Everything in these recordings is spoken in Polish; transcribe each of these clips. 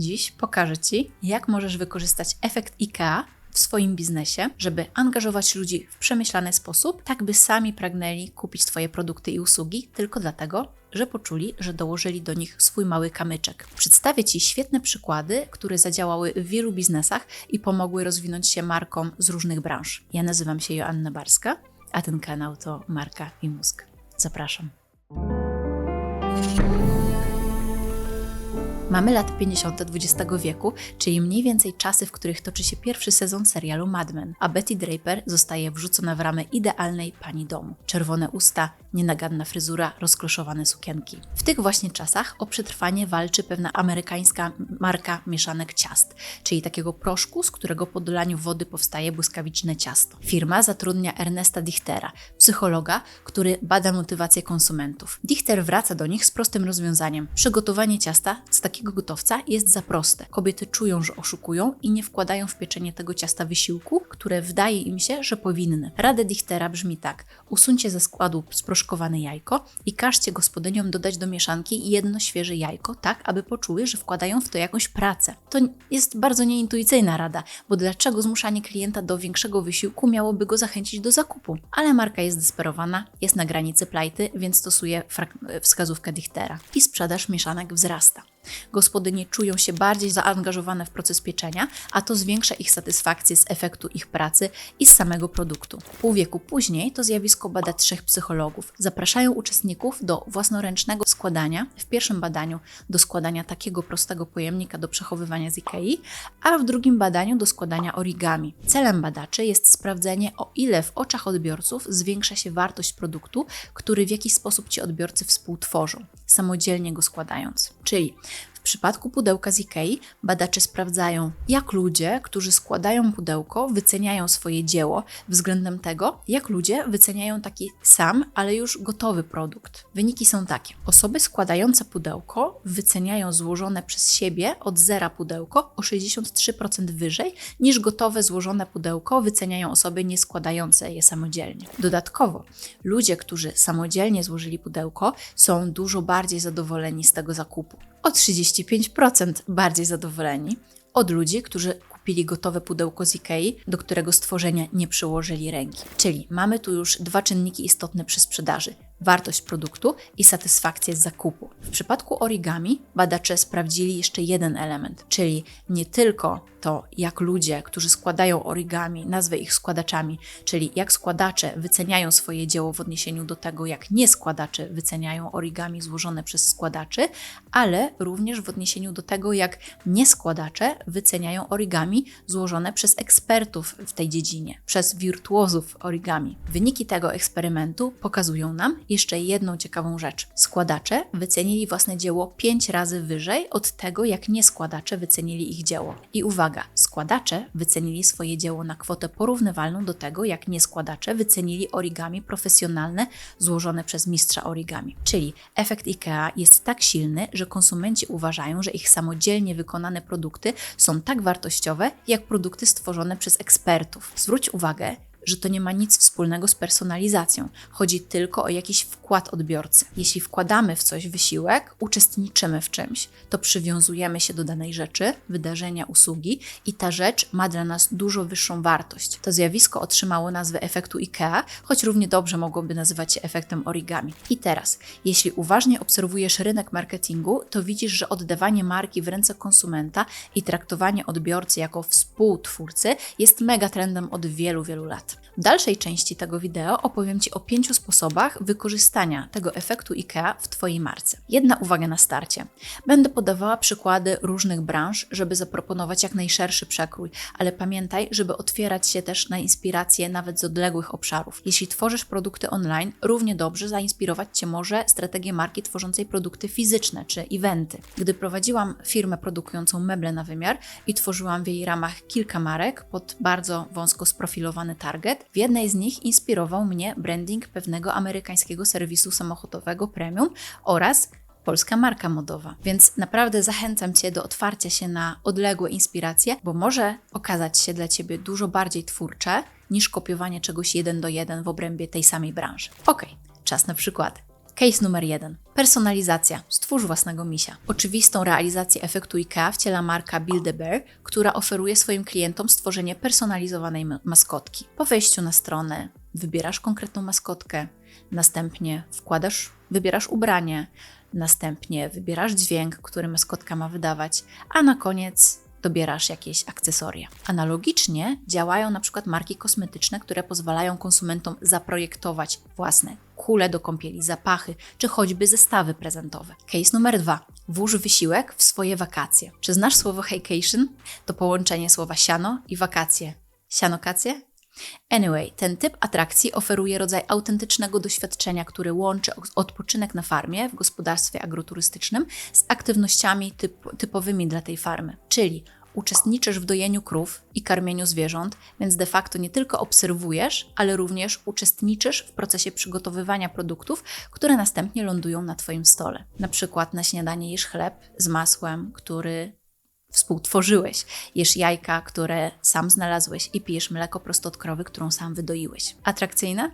Dziś pokażę Ci, jak możesz wykorzystać efekt IKEA w swoim biznesie, żeby angażować ludzi w przemyślany sposób, tak by sami pragnęli kupić Twoje produkty i usługi tylko dlatego, że poczuli, że dołożyli do nich swój mały kamyczek. Przedstawię Ci świetne przykłady, które zadziałały w wielu biznesach i pomogły rozwinąć się markom z różnych branż. Ja nazywam się Joanna Barska, a ten kanał to Marka i Mózg. Zapraszam. Mamy lat 50. XX wieku, czyli mniej więcej czasy, w których toczy się pierwszy sezon serialu Mad Men, a Betty Draper zostaje wrzucona w ramę idealnej pani domu. Czerwone usta, nienaganna fryzura, rozkloszowane sukienki. W tych właśnie czasach o przetrwanie walczy pewna amerykańska marka mieszanek ciast, czyli takiego proszku, z którego po dolaniu wody powstaje błyskawiczne ciasto. Firma zatrudnia Ernesta Dichtera, psychologa, który bada motywację konsumentów. Dichter wraca do nich z prostym rozwiązaniem. Przygotowanie ciasta z takiego takiego gotowca jest za proste. Kobiety czują, że oszukują i nie wkładają w pieczenie tego ciasta wysiłku, które wydaje im się, że powinny. Rada Dichtera brzmi tak: usuńcie ze składu sproszkowane jajko i każcie gospodyniom dodać do mieszanki jedno świeże jajko, tak aby poczuły, że wkładają w to jakąś pracę. To jest bardzo nieintuicyjna rada, bo dlaczego zmuszanie klienta do większego wysiłku miałoby go zachęcić do zakupu? Ale marka jest desperowana, jest na granicy plajty, więc stosuje wskazówkę Dichtera i sprzedaż mieszanek wzrasta. Gospodynie czują się bardziej zaangażowane w proces pieczenia, a to zwiększa ich satysfakcję z efektu ich pracy i z samego produktu. Pół wieku później to zjawisko bada trzech psychologów. Zapraszają uczestników do własnoręcznego składania, w pierwszym badaniu do składania takiego prostego pojemnika do przechowywania z Ikei, a w drugim badaniu do składania origami. Celem badaczy jest sprawdzenie, o ile w oczach odbiorców zwiększa się wartość produktu, który w jakiś sposób ci odbiorcy współtworzą, samodzielnie go składając. Czyli przypadku pudełka z Ikei badacze sprawdzają, jak ludzie, którzy składają pudełko, wyceniają swoje dzieło względem tego, jak ludzie wyceniają taki sam, ale już gotowy produkt. Wyniki są takie. Osoby składające pudełko wyceniają złożone przez siebie od zera pudełko o 63% wyżej niż gotowe złożone pudełko wyceniają osoby nie składające je samodzielnie. Dodatkowo, ludzie, którzy samodzielnie złożyli pudełko, są dużo bardziej zadowoleni z tego zakupu o 35% bardziej zadowoleni od ludzi, którzy kupili gotowe pudełko z Ikei, do którego stworzenia nie przyłożyli ręki. Czyli mamy tu już dwa czynniki istotne przy sprzedaży: wartość produktu i satysfakcję z zakupu. W przypadku origami badacze sprawdzili jeszcze jeden element, czyli nie tylko to, jak ludzie, którzy składają origami, nazwę ich składaczami, czyli jak składacze wyceniają swoje dzieło w odniesieniu do tego, jak nie składacze wyceniają origami złożone przez składaczy, ale również w odniesieniu do tego, jak nie składacze wyceniają origami złożone przez ekspertów w tej dziedzinie, przez wirtuozów origami. Wyniki tego eksperymentu pokazują nam jeszcze jedną ciekawą rzecz. Składacze wycenili własne dzieło pięć razy wyżej od tego, jak nie składacze wycenili ich dzieło. I Uwaga, składacze wycenili swoje dzieło na kwotę porównywalną do tego, jak nieskładacze wycenili origami profesjonalne złożone przez mistrza origami. Czyli efekt IKEA jest tak silny, że konsumenci uważają, że ich samodzielnie wykonane produkty są tak wartościowe, jak produkty stworzone przez ekspertów. Zwróć uwagę, że to nie ma nic wspólnego z personalizacją. Chodzi tylko o jakiś wkład odbiorcy. Jeśli wkładamy w coś wysiłek, uczestniczymy w czymś, to przywiązujemy się do danej rzeczy, wydarzenia, usługi i ta rzecz ma dla nas dużo wyższą wartość. To zjawisko otrzymało nazwę efektu IKEA, choć równie dobrze mogłoby nazywać się efektem origami. I teraz, jeśli uważnie obserwujesz rynek marketingu, to widzisz, że oddawanie marki w ręce konsumenta i traktowanie odbiorcy jako współtwórcy jest megatrendem od wielu, wielu lat. W dalszej części tego wideo opowiem Ci o pięciu sposobach wykorzystania tego efektu IKEA w Twojej marce. Jedna uwaga na starcie. Będę podawała przykłady różnych branż, żeby zaproponować jak najszerszy przekrój, ale pamiętaj, żeby otwierać się też na inspiracje nawet z odległych obszarów. Jeśli tworzysz produkty online, równie dobrze zainspirować Cię może strategię marki tworzącej produkty fizyczne czy eventy. Gdy prowadziłam firmę produkującą meble na wymiar i tworzyłam w jej ramach kilka marek pod bardzo wąsko sprofilowany target, w jednej z nich inspirował mnie branding pewnego amerykańskiego serwisu samochodowego premium oraz polska marka modowa. Więc naprawdę zachęcam Cię do otwarcia się na odległe inspiracje, bo może okazać się dla Ciebie dużo bardziej twórcze niż kopiowanie czegoś jeden do jeden w obrębie tej samej branży. Ok, czas na przykład. Case numer jeden. Personalizacja. Stwórz własnego misia. Oczywistą realizację efektu IKEA wciela marka Build a Bear, która oferuje swoim klientom stworzenie personalizowanej maskotki. Po wejściu na stronę wybierasz konkretną maskotkę, następnie wkładasz, wybierasz ubranie, następnie wybierasz dźwięk, który maskotka ma wydawać, a na koniec dobierasz jakieś akcesoria. Analogicznie działają na przykład marki kosmetyczne, które pozwalają konsumentom zaprojektować własne kule do kąpieli, zapachy, czy choćby zestawy prezentowe. Case numer dwa. Włóż wysiłek w swoje wakacje. Czy znasz słowo vacation? To połączenie słowa siano i wakacje. Sianokacje? Anyway, ten typ atrakcji oferuje rodzaj autentycznego doświadczenia, który łączy odpoczynek na farmie w gospodarstwie agroturystycznym z aktywnościami typ, typowymi dla tej farmy, czyli uczestniczysz w dojeniu krów i karmieniu zwierząt, więc de facto nie tylko obserwujesz, ale również uczestniczysz w procesie przygotowywania produktów, które następnie lądują na Twoim stole. Na przykład na śniadanie jesz chleb z masłem, który współtworzyłeś. Jesz jajka, które sam znalazłeś i pijesz mleko prosto od krowy, którą sam wydoiłeś. Atrakcyjne?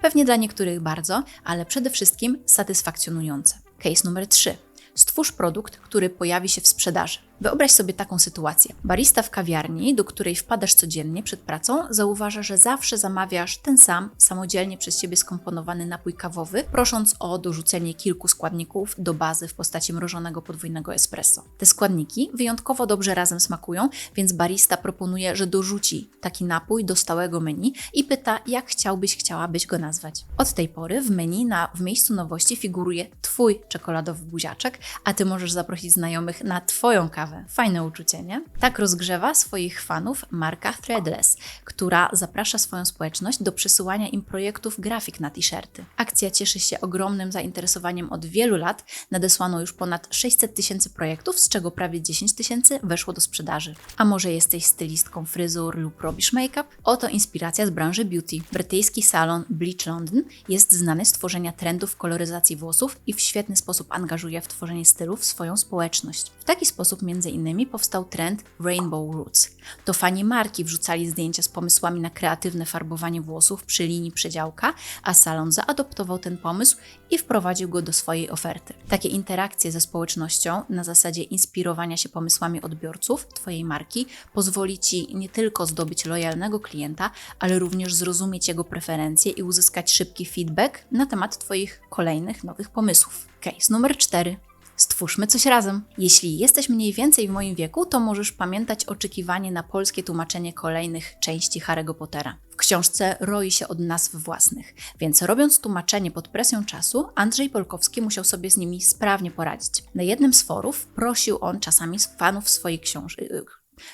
Pewnie dla niektórych bardzo, ale przede wszystkim satysfakcjonujące. Case numer 3. Stwórz produkt, który pojawi się w sprzedaży. Wyobraź sobie taką sytuację. Barista w kawiarni, do której wpadasz codziennie przed pracą, zauważa, że zawsze zamawiasz ten sam, samodzielnie przez ciebie skomponowany napój kawowy, prosząc o dorzucenie kilku składników do bazy w postaci mrożonego podwójnego espresso. Te składniki wyjątkowo dobrze razem smakują, więc barista proponuje, że dorzuci taki napój do stałego menu i pyta, jak chciałbyś, chciałabyś go nazwać. Od tej pory w menu na, w miejscu nowości figuruje Twój czekoladowy buziaczek, a Ty możesz zaprosić znajomych na Twoją kawę Fajne uczucie, nie? Tak rozgrzewa swoich fanów marka Threadless, która zaprasza swoją społeczność do przesyłania im projektów grafik na t-shirty. Akcja cieszy się ogromnym zainteresowaniem od wielu lat. Nadesłano już ponad 600 tysięcy projektów, z czego prawie 10 tysięcy weszło do sprzedaży. A może jesteś stylistką fryzur lub robisz make-up? Oto inspiracja z branży beauty. Brytyjski salon Bleach London jest znany z tworzenia trendów koloryzacji włosów i w świetny sposób angażuje w tworzenie stylów swoją społeczność. W taki sposób między między innymi powstał trend Rainbow Roots. To fani marki wrzucali zdjęcia z pomysłami na kreatywne farbowanie włosów przy linii przedziałka, a salon zaadoptował ten pomysł i wprowadził go do swojej oferty. Takie interakcje ze społecznością na zasadzie inspirowania się pomysłami odbiorców Twojej marki pozwoli Ci nie tylko zdobyć lojalnego klienta, ale również zrozumieć jego preferencje i uzyskać szybki feedback na temat Twoich kolejnych nowych pomysłów. Case numer 4 Stwórzmy coś razem. Jeśli jesteś mniej więcej w moim wieku, to możesz pamiętać oczekiwanie na polskie tłumaczenie kolejnych części Harry'ego Pottera. W książce roi się od nazw własnych, więc robiąc tłumaczenie pod presją czasu, Andrzej Polkowski musiał sobie z nimi sprawnie poradzić. Na jednym z forów prosił on czasami fanów swojej książki,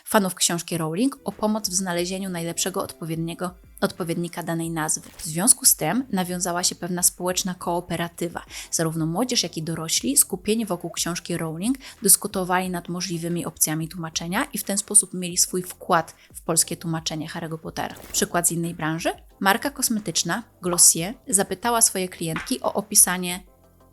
fanów książki Rowling o pomoc w znalezieniu najlepszego odpowiedniego odpowiednika danej nazwy. W związku z tym nawiązała się pewna społeczna kooperatywa. Zarówno młodzież, jak i dorośli, skupieni wokół książki Rowling, dyskutowali nad możliwymi opcjami tłumaczenia i w ten sposób mieli swój wkład w polskie tłumaczenie Harry'ego Pottera. Przykład z innej branży? Marka kosmetyczna Glossier zapytała swoje klientki o opisanie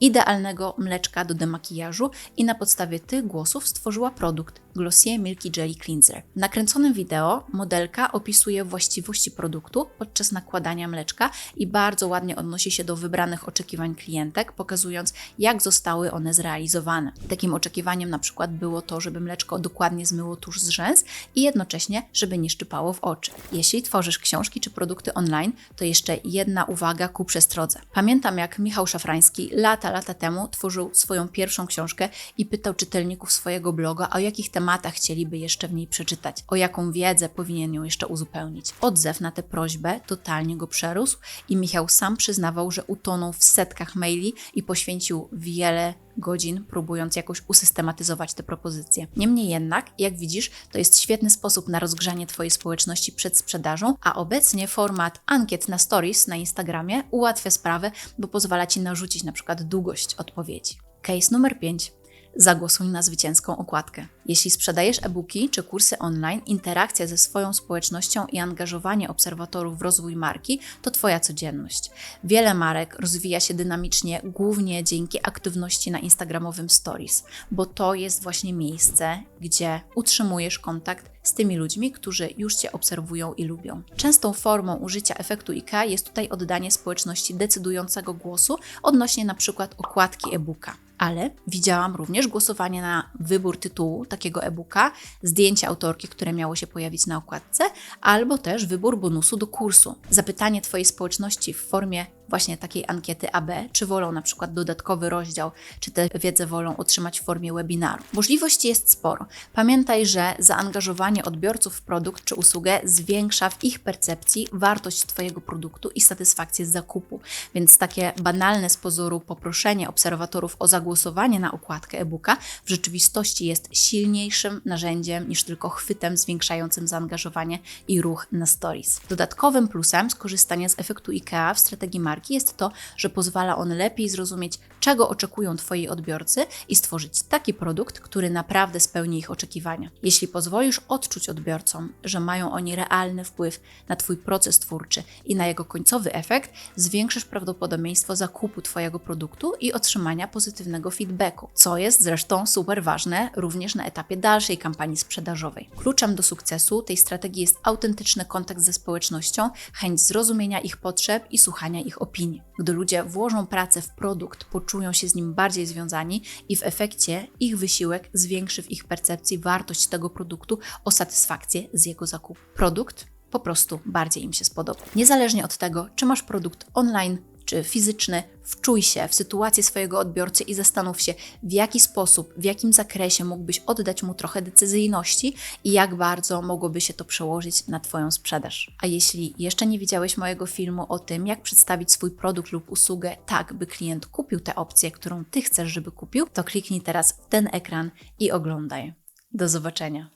idealnego mleczka do demakijażu i na podstawie tych głosów stworzyła produkt Glossier Milky Jelly Cleanser. W nakręconym wideo modelka opisuje właściwości produktu podczas nakładania mleczka i bardzo ładnie odnosi się do wybranych oczekiwań klientek, pokazując jak zostały one zrealizowane. Takim oczekiwaniem na przykład było to, żeby mleczko dokładnie zmyło tuż z rzęs i jednocześnie, żeby nie szczypało w oczy. Jeśli tworzysz książki czy produkty online, to jeszcze jedna uwaga ku przestrodze. Pamiętam jak Michał Szafrański lata lata temu tworzył swoją pierwszą książkę i pytał czytelników swojego bloga, o jakich tematach chcieliby jeszcze w niej przeczytać, o jaką wiedzę powinien ją jeszcze uzupełnić. Odzew na tę prośbę totalnie go przerósł i Michał sam przyznawał, że utonął w setkach maili i poświęcił wiele godzin, próbując jakoś usystematyzować te propozycje. Niemniej jednak, jak widzisz, to jest świetny sposób na rozgrzanie Twojej społeczności przed sprzedażą, a obecnie format ankiet na stories na Instagramie ułatwia sprawę, bo pozwala Ci narzucić na przykład długość odpowiedzi. Case numer 5. Zagłosuj na zwycięską okładkę. Jeśli sprzedajesz e-booki czy kursy online, interakcja ze swoją społecznością i angażowanie obserwatorów w rozwój marki to Twoja codzienność. Wiele marek rozwija się dynamicznie głównie dzięki aktywności na Instagramowym Stories, bo to jest właśnie miejsce, gdzie utrzymujesz kontakt z tymi ludźmi, którzy już Cię obserwują i lubią. Częstą formą użycia efektu IKEA jest tutaj oddanie społeczności decydującego głosu odnośnie na przykład okładki e-booka. Ale widziałam również głosowanie na wybór tytułu takiego e-booka, zdjęcie autorki, które miało się pojawić na okładce, albo też wybór bonusu do kursu. Zapytanie Twojej społeczności w formie właśnie takiej ankiety AB, czy wolą na przykład dodatkowy rozdział, czy tę wiedzę wolą otrzymać w formie webinaru. Możliwości jest sporo. Pamiętaj, że zaangażowanie odbiorców w produkt czy usługę zwiększa w ich percepcji wartość Twojego produktu i satysfakcję z zakupu. Więc takie banalne z pozoru poproszenie obserwatorów o zagłosowanie na okładkę e-booka w rzeczywistości jest silniejszym narzędziem niż tylko chwytem zwiększającym zaangażowanie i ruch na stories. Dodatkowym plusem skorzystania z efektu IKEA w strategii marki jest to, że pozwala on lepiej zrozumieć, czego oczekują Twoi odbiorcy i stworzyć taki produkt, który naprawdę spełni ich oczekiwania. Jeśli pozwolisz odczuć odbiorcom, że mają oni realny wpływ na Twój proces twórczy i na jego końcowy efekt, zwiększysz prawdopodobieństwo zakupu Twojego produktu i otrzymania pozytywnego feedbacku, co jest zresztą super ważne również na etapie dalszej kampanii sprzedażowej. Kluczem do sukcesu tej strategii jest autentyczny kontakt ze społecznością, chęć zrozumienia ich potrzeb i słuchania ich opinii. Gdy ludzie włożą pracę w produkt, poczują się z nim bardziej związani i w efekcie ich wysiłek zwiększy w ich percepcji wartość tego produktu o satysfakcję z jego zakupu. Produkt po prostu bardziej im się spodoba. Niezależnie od tego, czy masz produkt online czy fizyczny, wczuj się w sytuację swojego odbiorcy i zastanów się, w jaki sposób, w jakim zakresie mógłbyś oddać mu trochę decyzyjności i jak bardzo mogłoby się to przełożyć na Twoją sprzedaż. A jeśli jeszcze nie widziałeś mojego filmu o tym, jak przedstawić swój produkt lub usługę tak, by klient kupił tę opcję, którą Ty chcesz, żeby kupił, to kliknij teraz w ten ekran i oglądaj. Do zobaczenia.